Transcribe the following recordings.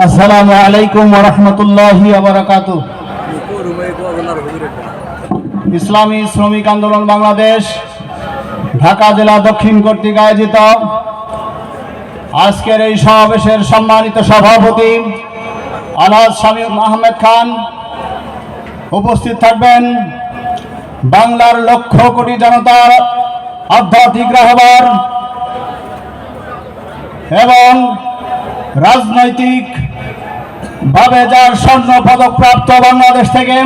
আসসালামু আলাইকুম রহমতুল্লাহি আবরাকাত ইসলামী শ্রমিক আন্দোলন বাংলাদেশ, ঢাকা জেলা দক্ষিণ কর্তৃক আয়োজিত। আজকের এই সমাবেশের সম্মানিত সভাপতি আলহাজ শামীম আহমেদ খান। উপস্থিত থাকবেন বাংলার লক্ষ কোটি জনতার আধ্যাত্মিক রাহবার এবং রাজনৈতিক ভাবে যার স্বর্ণ পদক প্রাপ্ত বাংলাদেশ থেকে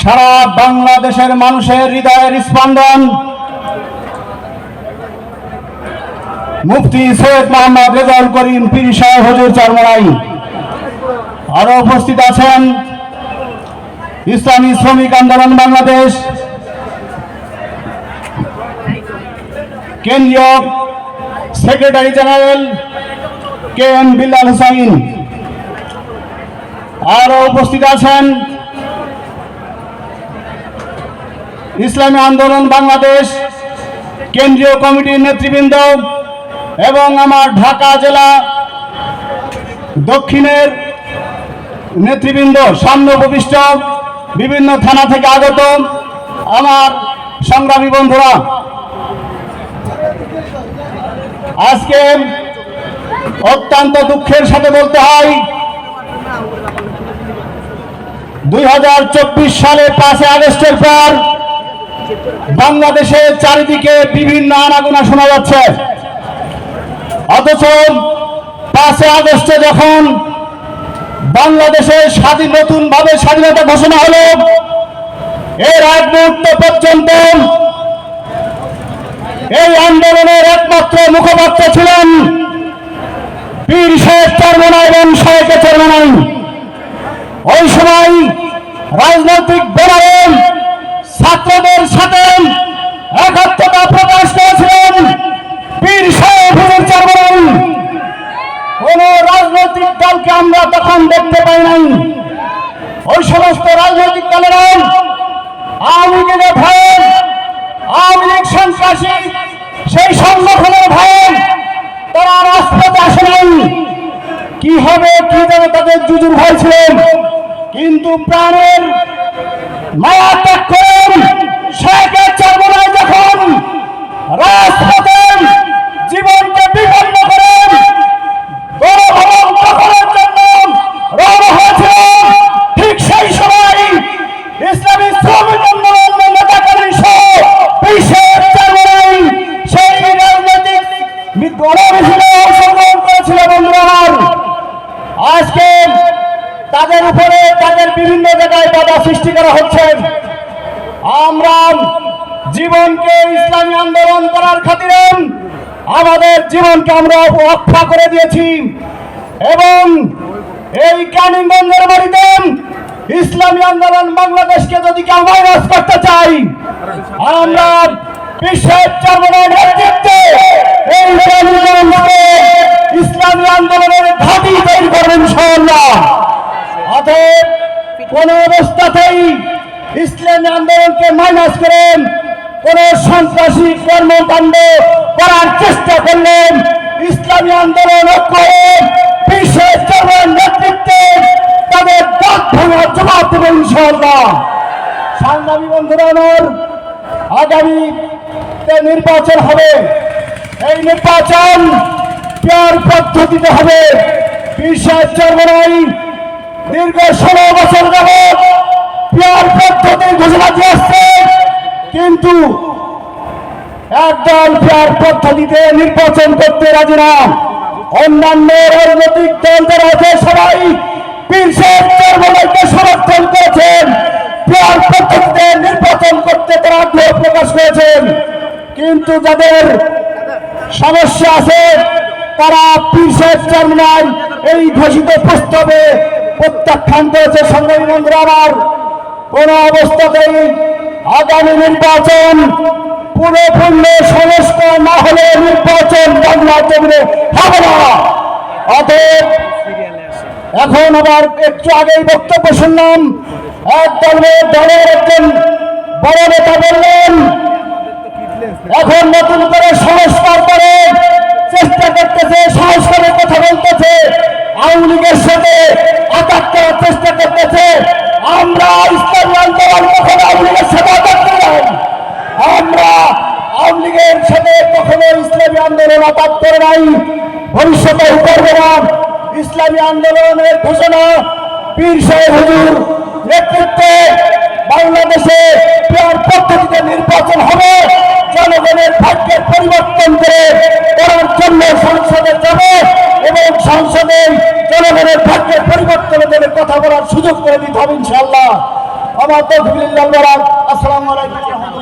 সারা বাংলাদেশের মানুষের হৃদয়ের স্পন্দন মুফতি সৈয়দ মোহাম্মদ রেজাউল করিম, পীর সাহেব হজুর চরমরাই আরও উপস্থিত আছেন ইসলামী শ্রমিক আন্দোলন বাংলাদেশ। কেন্দ্রীয় secretary general K M Billal Hussain? আরও উপস্থিত আছেন ইসলামী আন্দোলন বাংলাদেশ কেন্দ্রীয় কমিটির নেতৃবৃন্দ এবং আমার ঢাকা জেলা দক্ষিণের নেতৃবৃন্দ, সামনে উপবিষ্ট বিভিন্ন থানা থেকে আগত আমার সংগ্রামী বন্ধুরা। আজকে অত্যন্ত দুঃখের সাথে বলতে হয়, দুই হাজার চব্বিশ সালে পাঁচই আগস্টের পর বাংলাদেশের চারিদিকে বিভিন্ন আনাগোনা শোনা যাচ্ছে। অথচ পাঁচই আগস্টে যখন বাংলাদেশের স্বাধীন নতুন ভাবে স্বাধীনতা ঘোষণা হলো, এর এক মুহূর্ত পর্যন্ত এই আন্দোলনের একমাত্র মুখপাত্র ছিলেন পীর শেখ চরমনা এবং শেখ চরমনাই ওই সময় রাজনৈতিক বেলায়ন ছাত্রদের সাথে একাত্মতা প্রকাশ করেছিলেন পীর শেখ হুজুর চরমনাই কোন রাজনৈতিক দলকে আমরা তখন দেখতে পাই নাই। ওই সমস্ত রাজনৈতিক দলেরা আওয়ামী লীগের ভয়, আওয়ামী লীগ সন্ত্রাসী সেই সংগঠনের ভয় তারা রাজপথে আসে নাই কি হবে, কি জানে তাদের জুজুর ভাই ছিলেন। কিন্তু প্রাণের মায়া ত্যাগ করেন শেখের চর্মনায় যখন রাজপথে জীবনকে বিপন্ন করেন গণভবন দখলের জন্য রওনা হয়েছিলেন ঠিক সেই সময় ইসলামী শ্রমিক আন্দোলন নেতাকর্মী সহ বিশ্বের চর্মনায় সেই রাজনৈতিক গণমিছিলে অংশগ্রহণ করেছিল বন্ধুরা আমার আজকে তাদের উপরে তাদের বিভিন্ন জায়গায় বাধা সৃষ্টি করা হচ্ছে। আমরা জীবনকে ইসলামী আন্দোলন করার খাতিরে আমাদের জীবনকে আমরা রক্ষা করে দিয়েছি এবং এই কানিগঞ্জের বাড়িতে ইসলামী আন্দোলন বাংলাদেশকে যদি কেউ মাইনাস করতে চাই আমরা বিশ্বের চর্মনের নেতৃত্বে এই ইসলামী আন্দোলনের ঘাঁটি তৈরি করবেন ইনশাআল্লাহ। অতএব কোন অবস্থাতেই ইসলামী আন্দোলনকে মাইনাস করেন কোন সন্ত্রাসী কর্মকাণ্ড করার চেষ্টা করলেন। ইসলামী আন্দোলন করে বিশ্বের চরমের নেতৃত্বে তাদের দাঁত ভাঙার জবাব দেবেন ইনশাআল্লাহ। সংগ্রামী বন্ধুরা আমার, আগামী নির্বাচন হবে, এই নির্বাচন পেয়ার পদ্ধতিতে হবে। বিশ্বের চরমাই দীর্ঘ ষোলো বছর যাবৎ পেয়ার পদ্ধতির ঘোষণা দিয়ে আসছে কিন্তু একদল পেয়ার পদ্ধতিতে নির্বাচন করতে রাজি না। অন্যান্য রাজনৈতিক দল যারা আছে, সবাই বিশ্বের চরমাইকে সমর্থন করেছেন। পেয়ার পদ্ধতিতে নির্বাচন করতে তারা আগ্রহ প্রকাশ করেছেন। কিন্তু যাদের সমস্যা আছে, তারা পিসের চারমিনার এই ঘোষিত প্রস্তাবে প্রত্যাখ্যান করেছে সংগ্রামী বন্ধুরা আমার। কোন অবস্থাতেই আগামী নির্বাচন পুরোপূর্ণ সংস্কার না হলে নির্বাচন বাংলা জমিনে হবে না। অতএব এখন আবার একটু আগেই বক্তব্য শুনলাম, এক দলের দলের একজন বড় নেতা বললেন, এখন নতুন করে সংস্কার করে চেষ্টা করতেছে, সংস্কারের কথা সাথে কখনো ইসলামী আন্দোলন আঘাত করে নাই। ভবিষ্যতে করবে না ইসলামী আন্দোলনের ঘোষণা পীর সাহেব হুজুর নেতৃত্বে বাংলাদেশে পেয়ার পদ্ধতিতে নির্বাচন হবে। জনগণের ভাগ্যের পরিবর্তন করে করার জন্য সংসদে যাবে এবং সংসদে জনগণের ভাগ্যের পরিবর্তনের জন্য কথা বলার সুযোগ করে দিতে হবে ইনশাল্লাহ আমার তো আসসালামু আলাইকুম।